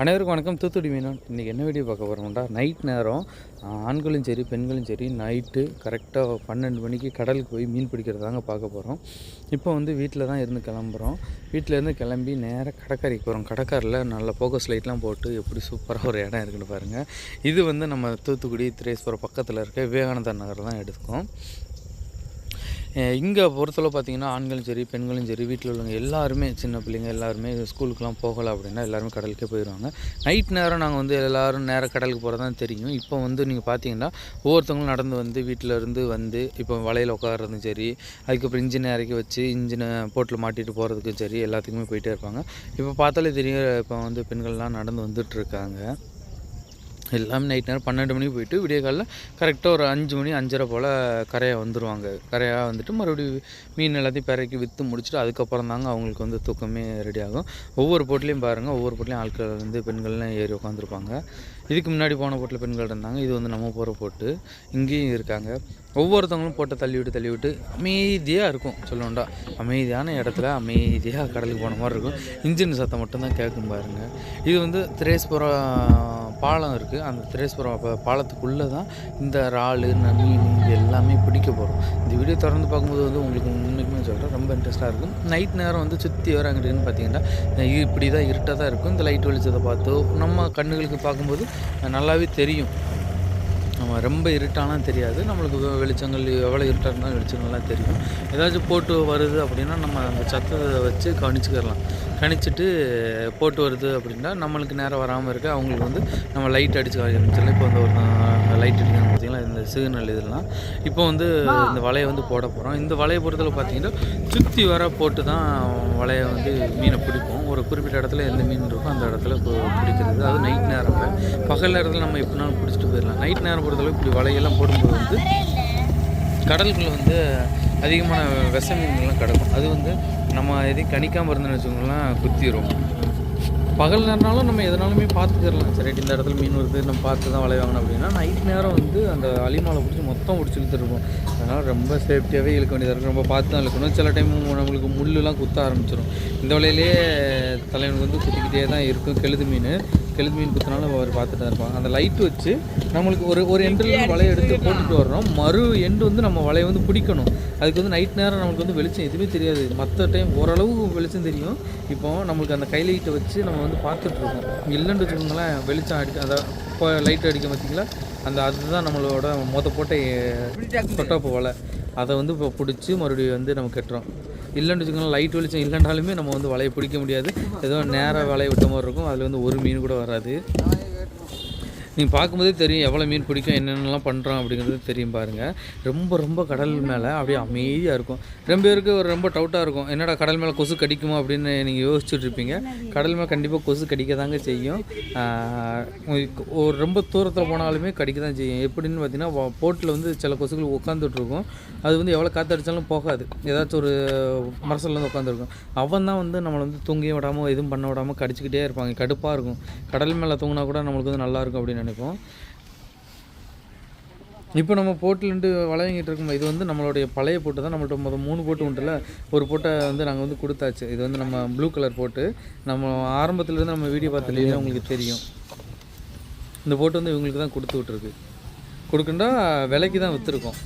அனைவருக்கும் வணக்கம். தூத்துக்குடி மீனவன். இன்றைக்கி என்ன வீடியோ பார்க்க போகிறோம்டா நைட் நேரம். ஆண்களும் சரி பெண்களும் சரி நைட்டு கரெக்டாக பன்னெண்டு மணிக்கு கடலுக்கு போய் மீன் பிடிக்கிறதாங்க பார்க்க போகிறோம் இப்போ வந்து வீட்டில் தான் இருந்து கிளம்புறோம். வீட்டிலேருந்து கிளம்பி நேராக கடற்கரைக்கு போகிறோம் கடற்கரையில் நல்ல ஃபோக்கஸ் லைட்லாம் போட்டு எப்படி சூப்பராக ஒரு இடம் இருக்குன்னு பாருங்கள் இது வந்து நம்ம தூத்துக்குடி திரேஸ்வரம் பக்கத்தில் இருக்க விவேகானந்தா நகர் தான் எடுக்கும் இங்கே பொறுத்தளவு பார்த்தீங்கன்னா ஆண்களும் சரி பெண்களும் சரி வீட்டில் உள்ளவங்க எல்லாருமே சின்ன பிள்ளைங்க எல்லாருமே ஸ்கூலுக்குலாம் போகலை அப்படின்னா எல்லாருமே கடலுக்கே போயிடுவாங்க நைட் நேரம் நாங்கள் வந்து எல்லோரும் நேராக கடலுக்கு போகிறதான் தெரியும். இப்போ வந்து நீங்கள் பார்த்தீங்கன்னா ஒவ்வொருத்தவங்களும் நடந்து வந்து வீட்டில் இருந்து வந்து இப்போ வலையில் உட்காரதும் சரி அதுக்கப்புறம் இன்ஜினை இறக்கி வச்சு இன்ஜினை போட்டில் மாட்டிட்டு போகிறதுக்கும் சரி எல்லாத்துக்குமே போயிட்டே இருப்பாங்க. இப்போ பார்த்தாலே தெரியும் இப்போ வந்து பெண்கள்லாம் நடந்து வந்துட்டுருக்காங்க எல்லாமே நைட் நேரம் பன்னெண்டு மணிக்கு போயிட்டு விடிய காலையில் கரெக்டாக ஒரு அஞ்சு மணி அஞ்சரை போல் கரையாக வந்துடுவாங்க கரையாக வந்துட்டு மறுபடியும் மீன் எல்லாத்தையும் பிறக்கி விற்று முடிச்சுட்டு அதுக்கப்புறம் தாங்க அவங்களுக்கு வந்து தூக்கமே ரெடி ஆகும். ஒவ்வொரு போட்லேயும் பாருங்கள் ஒவ்வொரு போட்லேயும் ஆட்கள் வந்து பெண்கள்லாம் ஏறி உட்காந்துருப்பாங்க இதுக்கு முன்னாடி போன போட்டில் பெண்கள் இருந்தாங்க. இது வந்து நம்ம போகிற போட்டு இங்கேயும் இருக்காங்க. ஒவ்வொருத்தவங்களும் போட்டை தள்ளி விட்டு தள்ளி விட்டு அமைதியாக இருக்கும். சொல்லணுண்டா அமைதியான இடத்துல அமைதியாக கடலுக்கு போன மாதிரி இருக்கும். இன்ஜின் சத்தம் மட்டும்தான் கேட்கும் பாருங்கள் இது வந்து திரேஸ்புரம் பாலம் இருக்குது அந்த திரேஸ்புரம் பாலத்துக்குள்ளே தான் இந்த இறால் மீன் எல்லாமே பிடிக்க போகிறோம் இந்த வீடியோ திறந்து பார்க்கும்போது வந்து உங்களுக்கு உண்மைக்குமே சொல்கிறேன் ரொம்ப இன்ட்ரெஸ்ட்டாக இருக்கும். நைட் நேரம் வந்து சுற்றி வர அங்கிட்டுன்னு பார்த்தீங்கன்னா இப்படி தான் இருட்டாக தான் இருக்கும். இந்த லைட் வெளிச்சத்தை பார்த்து நம்ம கண்ணுகளுக்கு பார்க்கும்போது நல்லாவே தெரியும். நம்ம ரொம்ப இருட்டாலாம் தெரியாது. நம்மளுக்கு வெளிச்சங்கள் எவ்வளோ இருட்டாக இருந்தாலும் வெளிச்சங்கள்லாம் தெரியும். ஏதாச்சும் போட்டு வருது அப்படின்னா நம்ம அந்த சத்தத்தை வச்சு கவனிச்சுக்கிடலாம் கணிச்சிட்டு போட்டு வருது அப்படின்னா நம்மளுக்கு நேரம் வராமல் இருக்க. அவங்களுக்கு வந்து நம்ம லைட் அடிச்சு ஆரம்பிச்சிடலாம் இப்போ வந்து ஒரு லைட் அடிக்கணும் பார்த்தீங்களா? இந்த சிக்னல் இதெல்லாம். இப்போ வந்து இந்த வலையை வந்து போட போகிறோம் இந்த வலையை பொறுத்தளவு பார்த்தீங்கன்னா சுற்றி வர போட்டு தான் வலையை வந்து மீனை பிடிப்போம். ஒரு குறிப்பிட்ட இடத்துல எந்த மீன் இருக்கோ அந்த இடத்துல பிடிக்கிறது. அது நைட் நேரத்தில் பகல் நேரத்தில் நம்ம எப்படினாலும் பிடிச்சிட்டு போயிடலாம். நைட் நேரம் பொறுத்தளவு இப்படி வலையெல்லாம் போடும்போது வந்து கடலுக்குள்ள வந்து அதிகமான விஷ மீன்கள்லாம் கிடக்கும். அது வந்து நம்ம எதையும் கணிக்காமல் இருந்தோம்னு வச்சுக்கோங்களேன் குத்திடும் பகல் நேரம்னாலும் நம்ம எதனாலுமே பார்த்துக்கிறலாம். சரி இந்த இடத்துல மீன் வருது நம்ம பார்த்து தான் வலை வாங்கணும் அப்படின்னா நைட் நேரம் வந்து அந்த அலிமாலை பிடிச்சி மொத்தம் பிடிச்சி இழுத்துருப்போம். அதனால் ரொம்ப சேஃப்டியாகவே இழுக்க வேண்டியதாக இருக்கும். ரொம்ப பார்த்து தான் இழுக்கணும். சில டைம் நம்மளுக்கு முள்ளுலாம் குத்த ஆரம்பிச்சிடும் இந்த வலையிலேயே தலைவனுக்கு வந்து குத்திக்கிட்டே தான் இருக்கும் கெழுது மீன். கெழுது மீன் குத்தினாலும் அவர் பார்த்துட்டு தான் இருப்பாங்க. அந்த லைட் வச்சு நம்மளுக்கு ஒரு ஒரு எண்டில் வலையை எடுத்து போட்டுட்டு வர்றோம். மறு எண்டு வந்து நம்ம வலையை வந்து பிடிக்கணும். அதுக்கு வந்து நைட் நேரம் நமக்கு வந்து வெளிச்சம் எதுவுமே தெரியாது. மற்ற டைம் ஓரளவு வெளிச்சம் தெரியும். இப்போ நம்மளுக்கு அந்த கை லைட்டை வச்சு நம்ம வந்து பார்த்துட்ருக்கோம் இல்லைன்னு வச்சுக்கோங்களேன் வெளிச்சம் அடிக்க அதான் இப்போ லைட் அடிக்க பார்த்தீங்களா அந்த அதுதான் நம்மளோட மொத போட்ட தொட்டாப்பு வலை. அதை வந்து இப்போ பிடிச்சி மறுபடியும் வந்து நம்ம கட்டுறோம். இல்லைன்னு வச்சுக்கோங்களேன் லைட் வெளிச்சம் இல்லைனாலுமே நம்ம வந்து வலையை பிடிக்க முடியாது. ஏதோ நேராக வலையை விட்ட மாதிரி இருக்கும். அதில் வந்து ஒரு மீன் கூட வராது. நீங்கள் பார்க்கும்போதே தெரியும் எவ்வளோ மீன் பிடிக்கும் என்னென்னலாம் பண்ணுறோம் அப்படிங்கிறது தெரியும் பாருங்கள் ரொம்ப ரொம்ப கடல் மேலே அப்படியே அமைதியாக இருக்கும். ரொம்ப பேருக்கு ஒரு ரொம்ப டவுட்டாக இருக்கும். என்னடா கடல் மேலே கொசு கடிக்குமா அப்படின்னு நீங்கள் யோசிச்சுட்டு இருப்பீங்க. கடல் மேலே கண்டிப்பாக கொசு கடிக்க தாங்க செய்யும். ஒரு ரொம்ப தூரத்தில் போனாலுமே கடிக்க தான் செய்யும். எப்படின்னு பார்த்தீங்கன்னா போட்டில் வந்து சில கொசுகள் உட்காந்துட்ருக்கும் அது வந்து எவ்வளோ காற்றடிச்சாலும் போகாது. ஏதாச்சும் ஒரு மரசல்ல வந்து உட்காந்துருக்கும் அவன் தான் வந்து நம்மளை வந்து தூங்கியே விடாமல் எதுவும் பண்ண விடாமல் கடிச்சிக்கிட்டே இருப்பாங்க. கடுப்பாக இருக்கும். கடல் மேலே தூங்கினா கூட நம்மளுக்கு வந்து நல்லா இருக்கும் அப்படின்னு நினைப்போம். இப்போ நம்ம போட்டிலேருந்து வளையங்கிட்டு இருக்கோம் இது வந்து நம்மளுடைய பழைய போட்டு தான் நம்மள்ட்ட மொதல் மூணு போட்டு உண்டுல. ஒரு போட்டை வந்து நாங்கள் வந்து கொடுத்தாச்சு. இது வந்து நம்ம ப்ளூ கலர் போட்டு நம்ம ஆரம்பத்துலேருந்து நம்ம வீடியோ பார்த்துலேயே உங்களுக்கு தெரியும். இந்த போட்டு வந்து இவங்களுக்கு தான் கொடுத்து விட்ருக்கு கொடுக்குண்டா விலைக்கு தான் விற்றுருக்கோம்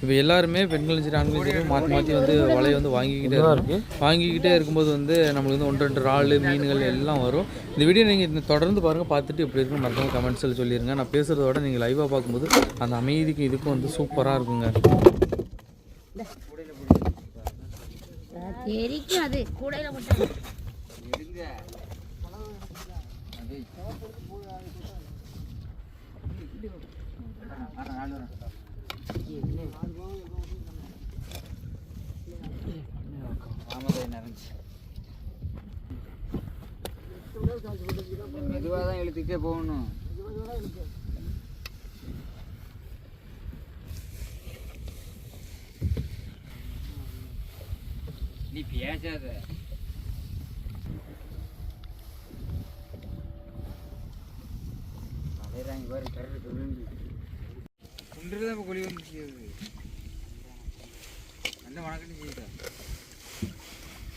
இப்போ எல்லாருமே பெண்களும் சரி ஆண்களும் சரி மாற்றி மாற்றி வந்து வலையை வந்து வாங்கிக்கிட்டே இருக்கும். வாங்கிக்கிட்டே இருக்கும்போது வந்து நம்மளுக்கு வந்து ஒன்று ரெண்டு இறால் மீன்கள் எல்லாம் வரும். இந்த வீடியோ நீங்கள் தொடர்ந்து பாருங்கள் பார்த்துட்டு எப்படி இருக்குன்னு மறக்காம கமெண்ட்ஸில் சொல்லிடுங்க நான் பேசுகிறத விட நீங்கள் லைவாக பார்க்கும்போது அந்த அமைதிக்கு இதுக்கும் வந்து சூப்பராக இருக்குங்க. அது. கூடையில மட்டும் மெதுவாக தான் இழுத்துக்கிட்டே போகணும் நீ பேசாத அலையிறாங்க பாரு கரு விழுந்து குண்டுதான் இப்போ கொலி வந்து அது நல்ல வணக்கட்டு செய்யுதா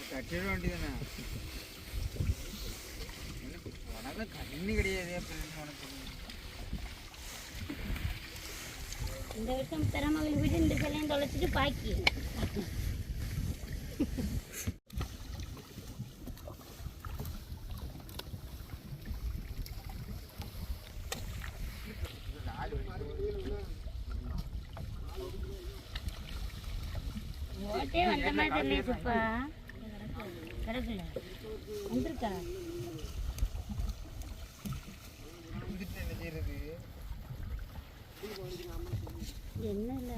கட்டிட வண்டி தானே உனக்கு கண்ணு கிடையாது அப்படின்னு உனக்கு இந்த வருஷம் பெருமகள் வீட்டு இந்த சிலையும் தொலைச்சிட்டு பாக்கி. ஓட்டே வந்த மாதிரி சுப்பா. கிடக்குல. வந்திருக்கா? என்ன இல்லை?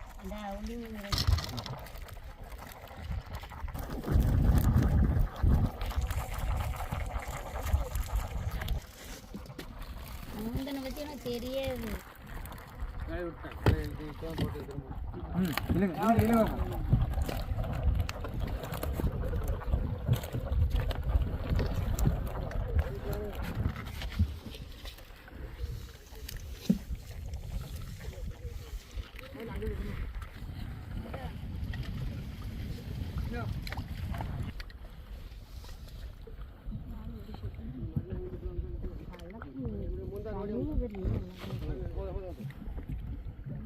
என்ன செய்யறா வேறாண்ட கடாது சண்டாவது தெரியாது ம் இல்லைங்க இல்லைங்க இல்லைங்க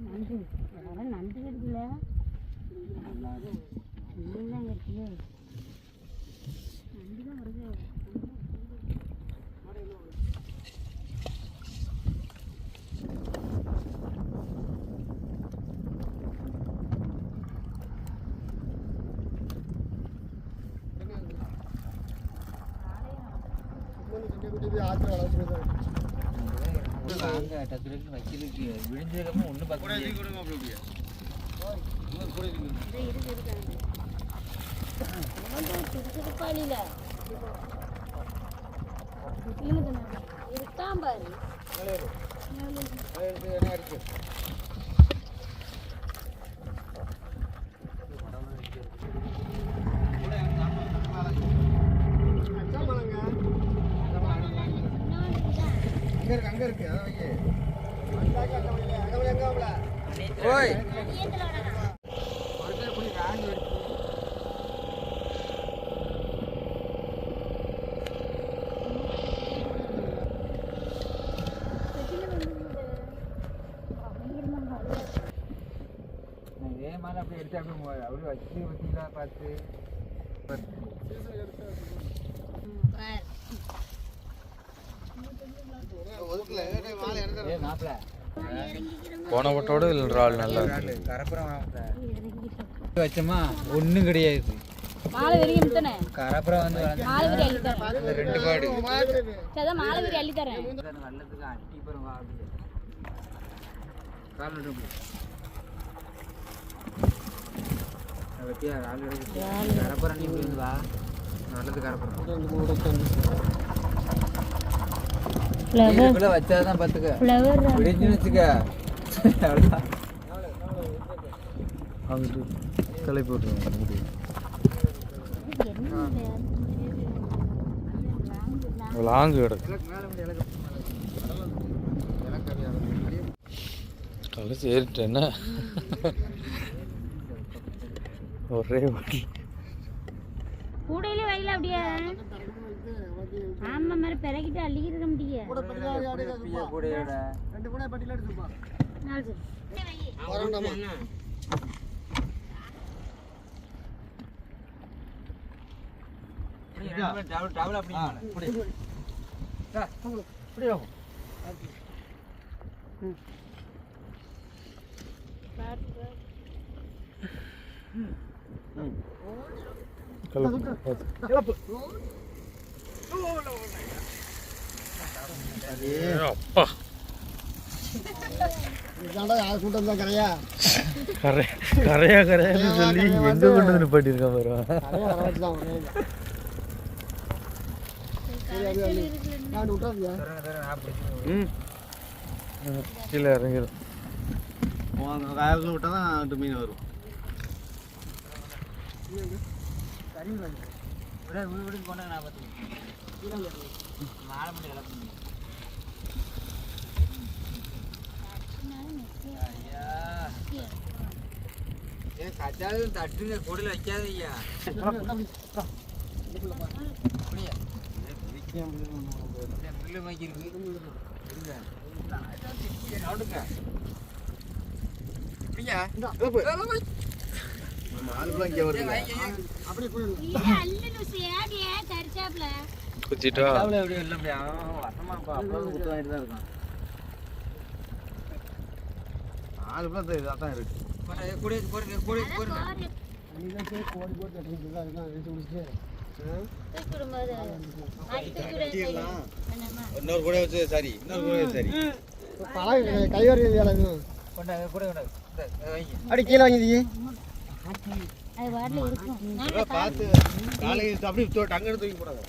நண்டு அதெல்லாம் நண்டு கிடைக்கல நண்டுதான் கிடைக்கல நண்டு தான் வருது வாங்க டக்குனு வைக்கிறதுக்கு விழிஞ்சதுக்கப்புறம் ஒன்றும் பார்க்க இருக்கான் பாரு இருக்கு. அங்க இருக்கு அதான் வைக்க ஓய். இதே மாதிரி அப்படியே எடுத்து அப்படியே அப்படியே வச்சு வச்சுங்களா பார்த்து. போன வட்டோட இதில் ஆள் நல்லா வச்சோமா? ஒன்றும் கிடையாது. கரப்புறம் வந்து ரெண்டு பாடு. சரி மாலை வெறி அள்ளி தரேன் கரப்புறம் நீ வா. நல்லது கரப்புறம். இதுக்குள்ள வச்சாதான் பார்த்துக்க. ஃப்ளவர் வச்சுக்க விட்டுருவாங்க அங்கிட்டு. லாங்கு கிடக்கு. கழிச்சு ஏறிட்டேன்னா ஒரே வண்டி கூடையில வைல அப்படியே. ஆமா மாதிரி பிறகிட்டு அள்ளிக்கிட்டு இருக்க முடியாது கூடையோட நாலு டபுள் டபுள் அப்படி அப்பா. கரையா? கரையா கரையான்னு சொல்லி எங்க கொண்டு வந்து நிப்பாட்டியிருக்கான் பாரு. ம் கீழே இறங்கிடும் காயத்தில் விட்டால் தான் மீன் வரும். விட வீடு வீட்டுக்கு போனா நான் பார்த்துக்கேன் மாலை ஐயா தட்டுங்க கூடையில் வைக்காத புல்லு மாக்கிருக்கு இருங்க நடுங்க குச்சிட்டா அவ்வளோ எப்படி இல்லை அப்படியா வசமா அப்போ குத்து வாங்கிட்டு தான் இருக்கான் ஆளுக்குலாம் இதாக தான் இருக்கு. கூட போடுங்க கூட போடுங்க இன்னொரு கூட வச்சு சரி இன்னொரு கூட வச்சு சரி. கைவரி வேலை கொண்டாங்க கூட அப்படி கீழே வாங்கிது பார்த்து காலையில் அப்படி டங்குன்னு தூக்கி போடாத.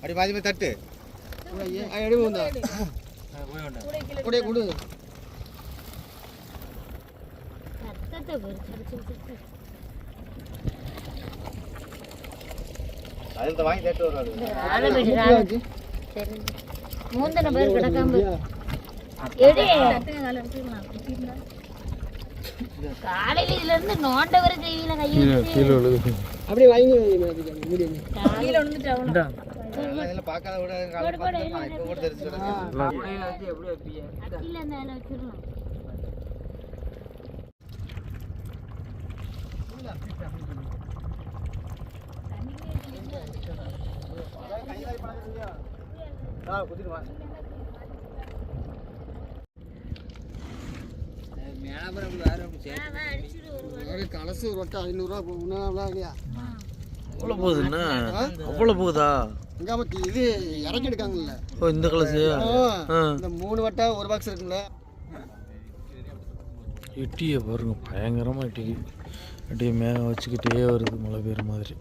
அப்படி பாதி மாதிரி தட்டு. ஆ, கூட அதில் வாங்கி தட்டு வராது ஆளை விடுறாங்க சரி மூந்தன பேர் கிடக்காம. காலையில இதுல இருந்து நோண்ட வர செய்வீங்களா கையை வச்சு? கீழே விழுது. அப்படியே வாங்கி முடியும் இதெல்லாம் கலசு ஒரு வட்டம் ஐநூறுரூவா போகணும் இல்லையா அவ்வளோ போகுதுண்ணா அவ்வளோ போகுதா? இங்கே இது இறக்கி எடுக்காங்கல்ல ஓ இந்த கலசு இந்த மூணு வட்டம் ஒரு பாக்ஸ் இருக்குல்ல. இட்டியை பாருங்க பயங்கரமாக இட்டிக்கு அப்படியே மேலே வச்சுக்கிட்டே வருது மழை பெய்யுற மாதிரி.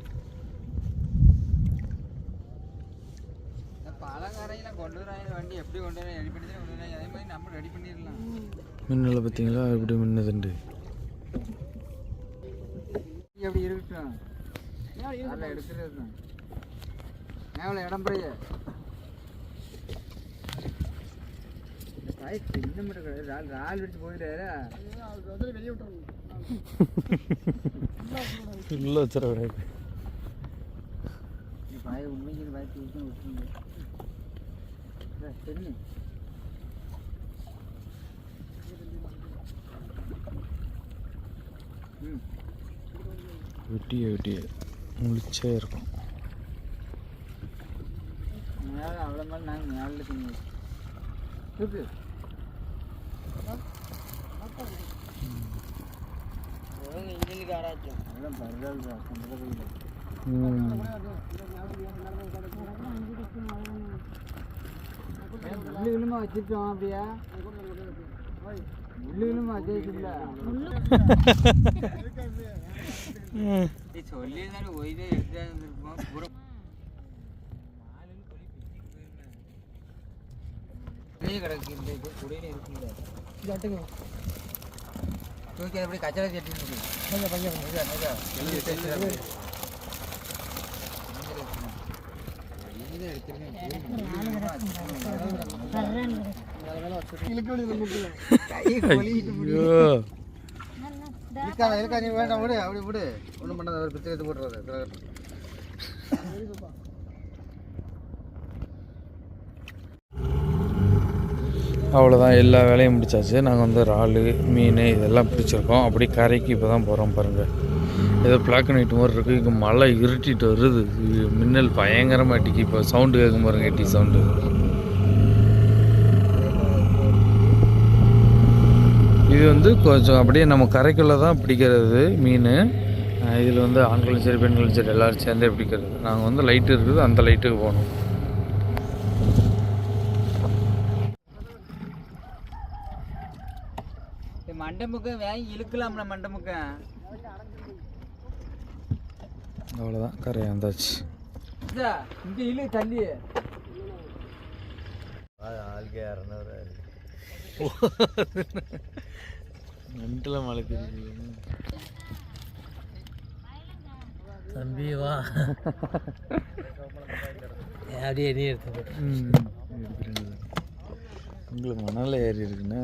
மின்னலை பார்த்தீங்களா? எப்படி மின்னதுண்டு எப்படி இருக்கட்டும். எடுக்கிறது தான். எவ்வளோ இடம் பெரிய காய் சின்ன மட்டும் கிடையாது. ரால் ரால் வெடிச்சு போயிட்டாரா. ஃபுல்லாக வச்சிட விடாது பாய உண்மைக்கு பாய் தூக்கி விட்டுருங்க. ம் வெட்டிய வெட்டிய. முழிச்சே இருக்கும் மேலே அவ்வளோ மேலே நாங்கள் மேலே தண்ணி கிளுமா வச்சிருக்கோம் அப்படியா? சொல்லி ஒய்தே எடுத்தா வெளியே கிடக்கு இந்த இது குடையில இருக்குல்ல ஜட்டுங்க தூக்கி அப்படி கச்சடை கட்டி ஐயோ. இருக்காத இருக்கா நீ வேண்டாம் விடு. அப்படி விடு ஒன்றும் பண்ணாத ஒரு பிச்சை எடுத்து போட்டுறாது அவ்வளோதான் எல்லா வேலையும் முடிச்சாச்சு. நாங்கள் வந்து இறால் மீன் இதெல்லாம் பிடிச்சிருக்கோம். அப்படி கரைக்கு இப்போ தான் போகிறோம் பாருங்கள் ஏதோ பிளாக் அண்ட் ஒயிட் மாதிரி இருக்குது இங்கே மழை இருட்டிட்டு வருது. மின்னல் பயங்கரமாக அடிக்கு. இப்போ சவுண்டு கேட்கும் பாருங்க எட்டி சவுண்டு இது வந்து கொஞ்சம் அப்படியே நம்ம கரைக்குள்ளே தான் பிடிக்கிறது மீன். இதில் வந்து ஆண்களும் சரி பெண்களும் சரி எல்லோரும் சேர்ந்தே பிடிக்கிறது. நாங்கள் வந்து லைட்டு இருக்குது. அந்த லைட்டுக்கு போகணும் இந்த மண்டமுக்கு வாங்கி இழுக்கலாம்ல மண்டமுக்கு அவ்வளோதான் கரை வந்தாச்சு. இங்க இழு தள்ளி. மென்டலாக மழை தம்பி வா. அப்படியே நீ எடுத்து உங்களுக்கு மணலை ஏறி இருக்குன்னா.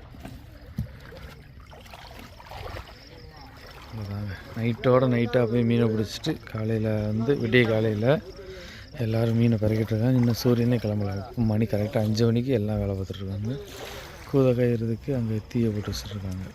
அவ்வளோதாங்க நைட்டோட நைட்டாக போய் மீனை பிடிச்சிட்டு காலையில் வந்து விடிய காலையில் எல்லோரும் மீனை பறக்கிட்டு இருக்காங்க. இன்னும் சூரியனே கிளம்பல. மணி கரெக்டாக அஞ்சு மணிக்கு எல்லாம் வேலை பார்த்துட்ருக்காங்க கூதை கயிறதுக்கு அங்கே தீயை போட்டு வச்சுருக்காங்க